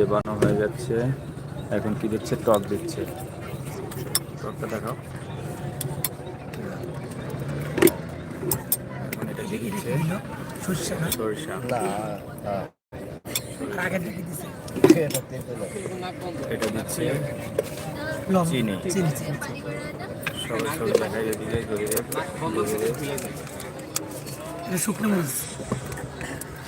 দেবানো হয়ে যাচ্ছে এখন কি দিচ্ছে? টক দিচ্ছে। টকটা দেখাও। এখন এটা কি দিচ্ছে? সর্ষে সরিষা। এটা দিচ্ছে চিনি। সবাই সব শুকনো মরিচ।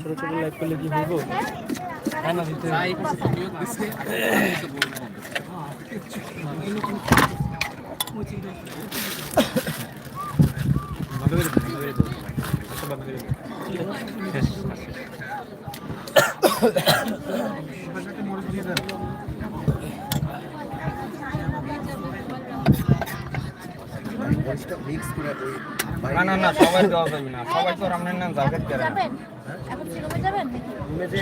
ছোট ছোট লাইট করলে কি হইব? mix না না না, সবাই দেওয়া যাবে না। সবাই তো রান্নার নাম জাকেট করে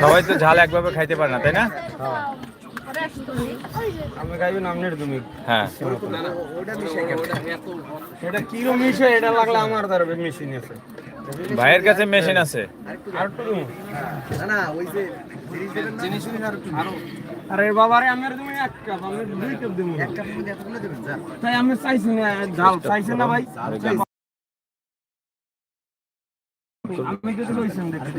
সবাই তো ঝাল একভাবে খাইতে পারে না তাই না? আমি খাইবি আপনার তুমি। হ্যাঁ। ওটা মিশাই কেন? এটা কি মিশে এটা লাগলে আমার দ্বারা মেশিন আছে। ভাইয়ের কাছে মেশিন আছে। আর একটু দিমু? না না ওই যে জিনিস দেবেন না? আরে বাবারে আমার তুমি এক কাপ আমি দুই কাপ দেবো এক কাপের মধ্যে এতগুলো দেবেন যা। তাই আমি চাইছি না ঝাল চাইছে না ভাই। আমি যদি কইছেন দেখছি